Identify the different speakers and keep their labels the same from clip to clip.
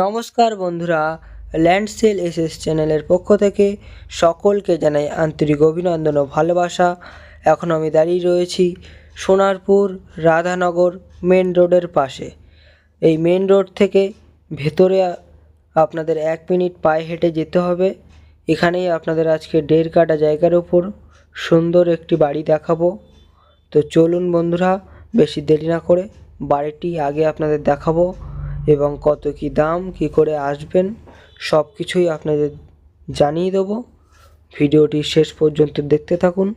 Speaker 1: নমস্কার বন্ধুরা ল্যান্ডসেল এসএস চ্যানেলের পক্ষ থেকে সকলকে জানাই আন্তরিক অভিনন্দন ও ভালোবাসা। এখন আমি দাঁড়িয়ে রয়েছি সোনারপুর রাধানগর মেন রোডের পাশে। এই মেন রোড থেকে ভেতরে আপনাদের এক মিনিট পায়ে হেঁটে যেতে হবে। এখানেই আপনাদের আজকে দেড় কাটা জায়গার ওপর সুন্দর একটি বাড়ি দেখাবো। তো চলুন বন্ধুরা, বেশি দেরি না করে বাড়িটি আগে আপনাদের দেখাবো। এবং কত কি দাম, কি করে আসবেন সব কিছুই আপনাদের জানিয়ে দেবো। ভিডিওটি শেষ পর্যন্ত দেখতে থাকুন।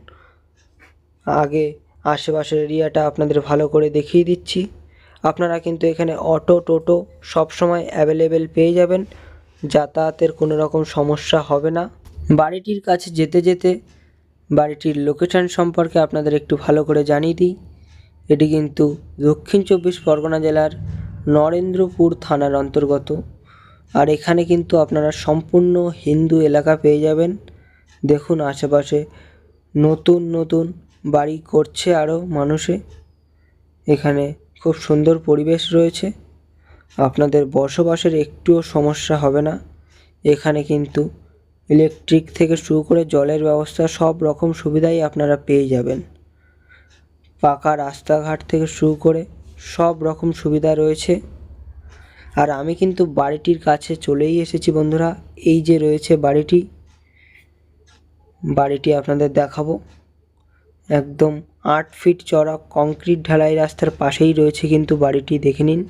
Speaker 1: আগে আশেপাশের এরিয়াটা আপনাদের ভালো করে দেখিয়ে দিচ্ছি। আপনারা কিন্তু এখানে অটো, টোটো সব সময় অ্যাভেলেবেল পেয়ে যাবেন। যাতায়াতের কোনো রকম সমস্যা হবে না। বাড়িটির কাছে যেতে যেতে বাড়িটির লোকেশন সম্পর্কে আপনাদের একটু ভালো করে জানিয়ে দিই। এটি কিন্তু দক্ষিণ চব্বিশ পরগনা জেলার নরেন্দ্রপুর থানার অন্তর্গত। আর এখানে কিন্তু আপনারা সম্পূর্ণ হিন্দু এলাকা পেয়ে যাবেন। দেখুন আশেপাশে নতুন নতুন বাড়ি করছে আরও মানুষে। এখানে খুব সুন্দর পরিবেশ রয়েছে। আপনাদের বসবাসের একটুও সমস্যা হবে না। এখানে কিন্তু ইলেকট্রিক থেকে শুরু করে জলের ব্যবস্থা সব রকম সুবিধাই আপনারা পেয়ে যাবেন। পাকা রাস্তাঘাট থেকে শুরু করে সব রকম সুবিধা রয়েছে। আর আমি কিন্তু বাড়িটির কাছে চলেই এসেছি বন্ধুরা। এই যে রয়েছে বাড়িটি বাড়িটি আপনাদের দেখাবো। একদম আট ফিট চড়া কংক্রিট ঢালাই রাস্তার পাশেই রয়েছে কিন্তু বাড়িটি, দেখে নিন।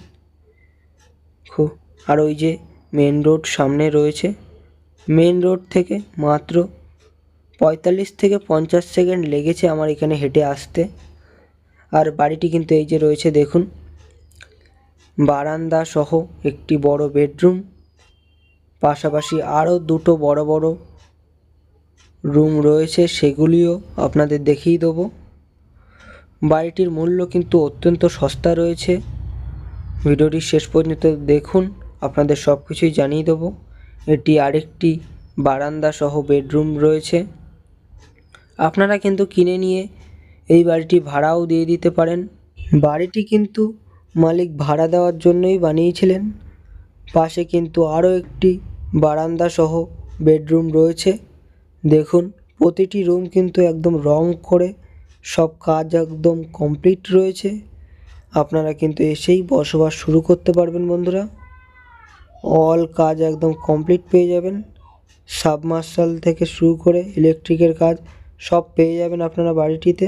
Speaker 1: খুব, আর ওই যে মেন রোড সামনে রয়েছে। মেন রোড থেকে মাত্র পঁয়তাল্লিশ থেকে পঞ্চাশ সেকেন্ড লেগেছে আমার এখানে হেঁটে আসতে। আর বাড়িটি কিন্তু এই যে রয়েছে, দেখুন। বারান্দা সহ একটি বড় বেডরুম। পাশাপাশি আরও দুটো বড় বড় রুম রয়েছে, সেগুলিও আপনাদের দেখিয়ে দেবো। বাড়িটির মূল্য কিন্তু অত্যন্ত সস্তা রয়েছে। ভিডিওটি শেষ পর্যন্ত দেখুন, আপনাদের সব কিছুই জানিয়ে দেবো। এটি আরেকটি বারান্দা সহ বেডরুম রয়েছে। আপনারা কিন্তু কিনে নিয়ে এই বাড়িটি ভাড়াও দিয়ে দিতে পারেন। বাড়িটি কিন্তু মালিক ভাড়া দেওয়ার জন্যই বানিয়েছিলেন। পাশে কিন্তু আরও একটি বারান্দা সহ বেডরুম রয়েছে। দেখুন, প্রতিটি রুম কিন্তু একদম রং করে সব কাজ একদম কমপ্লিট রয়েছে। আপনারা কিন্তু এসেই বসবাস শুরু করতে পারবেন বন্ধুরা। অল কাজ একদম কমপ্লিট পেয়ে যাবেন। সাবমার্শাল থেকে শুরু করে ইলেকট্রিকের কাজ সব পেয়ে যাবেন আপনারা বাড়িটিতে।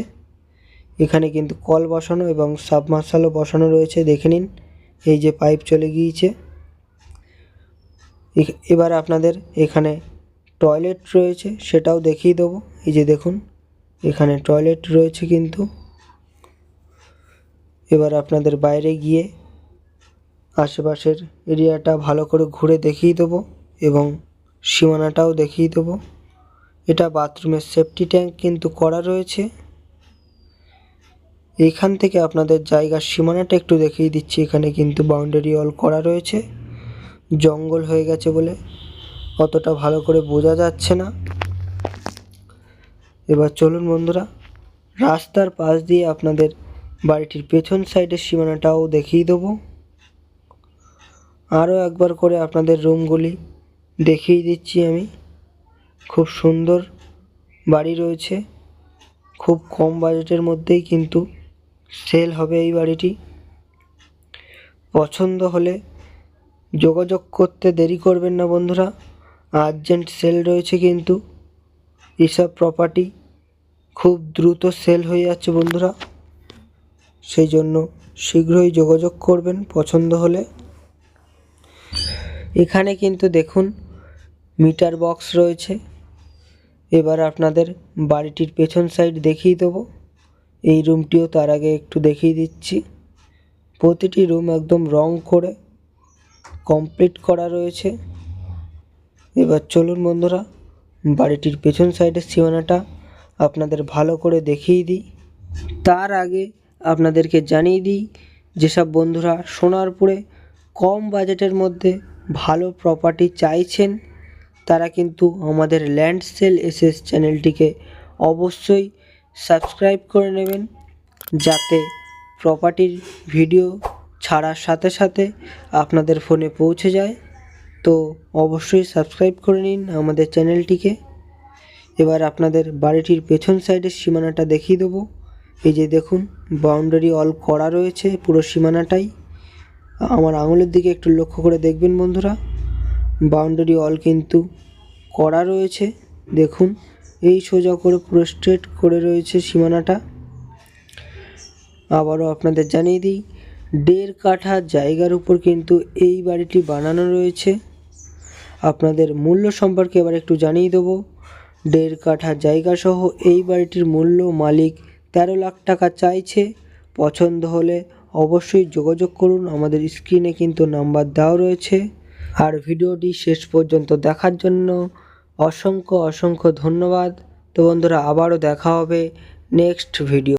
Speaker 1: এখানে কিন্তু কল বসানো এবং সাবমার্শালও বসানো রয়েছে, দেখে নিন। এই যে পাইপ চলে গিয়েছে। এবার আপনাদের এখানে টয়লেট রয়েছে, সেটাও দেখিয়ে দেবো। এই যে দেখুন, এখানে টয়লেট রয়েছে কিন্তু। এবার আপনাদের বাইরে গিয়ে আশেপাশের এরিয়াটা ভালো করে ঘুরে দেখিয়ে দেবো এবং সীমানাটাও দেখিয়ে দেবো। এটা বাথরুমের সেফটি ট্যাঙ্ক কিন্তু করা রয়েছে। এইখান থেকে আপনাদের জায়গার সীমানাটা একটু দেখিয়ে দিচ্ছি। এখানে কিন্তু বাউন্ডারি অল করা রয়েছে। জঙ্গল হয়ে গেছে বলে অতটা ভালো করে বোঝা যাচ্ছে না। এবার চলুন বন্ধুরা, রাস্তার পাশ দিয়ে আপনাদের বাড়িটির পেছন সাইডের সীমানাটাও দেখিয়ে দেবো। আরও একবার করে আপনাদের রুমগুলি দেখিয়ে দিচ্ছি আমি। খুব সুন্দর বাড়ি রয়েছে। খুব কম বাজেটের মধ্যেই কিন্তু সেল হবে এই বাড়িটি। পছন্দ হলে যোগাযোগ করতে দেরি করবেন না বন্ধুরা, আর্জেন্ট সেল রয়েছে কিন্তু। এসব প্রপার্টি খুব দ্রুত সেল হয়ে যাচ্ছে বন্ধুরা সেই জন্য শীঘ্রই যোগাযোগ করবেন পছন্দ হলে। এখানে কিন্তু দেখুন মিটার বক্স রয়েছে। এবার আপনাদের বাড়িটির পেছন সাইড দেখিয়ে দেবো। এই রুমটিও তার আগে একটু দেখিয়ে দিচ্ছি। প্রতিটি রুম একদম রং করে কমপ্লিট করা রয়েছে। এবার চলুন বন্ধুরা, বাড়িটির পেছন সাইডের সীমানাটা আপনাদের ভালো করে দেখিয়ে দিই। তার আগে আপনাদেরকে জানিয়ে দিই, যেসব বন্ধুরা সোনারপুরে কম বাজেটের মধ্যে ভালো প্রপার্টি চাইছেন, তারা কিন্তু আমাদের ল্যান্ড সেল এসএস চ্যানেলটিকে অবশ্যই সাবস্ক্রাইব করে নেবেন যাতে প্রপার্টির ভিডিও ছাড়ার সাথে সাথে আপনাদের ফোনে পৌঁছে যায়। তো অবশ্যই সাবস্ক্রাইব করে নিন আমাদের চ্যানেলটিকে এবার আপনাদের বাড়িটির পেছন সাইডের সীমানাটা দেখিয়ে দেবো। এই যে দেখুন বাউন্ডারি অল করা রয়েছে পুরো সীমানাটাই। আমার আঙুলের দিকে একটু লক্ষ্য করে দেখবেন বন্ধুরা। বাউন্ডারি অল কিন্তু করা রয়েছে। দেখুন এই সোজা করে পুরো স্ট্রেট করে রয়েছে সীমানাটা। আবারও আপনাদের জানিয়ে দিই, দেড় কাঠা জায়গার উপর কিন্তু এই বাড়িটি বানানো রয়েছে। আপনাদের মূল্য সম্পর্কে এবার একটু জানিয়ে দেবো, দেড় কাঠা জায়গা সহ এই বাড়িটির মূল্য মালিক তেরো লাখ টাকা চাইছে। পছন্দ হলে অবশ্যই যোগাযোগ করুন, আমাদের স্ক্রিনে কিন্তু নাম্বার দেওয়া রয়েছে। আর ভিডিওটি শেষ পর্যন্ত দেখার জন্য অসংখ্য অসংখ্য ধন্যবাদ। তো বন্ধুরা আবারও দেখা হবে নেক্সট ভিডিও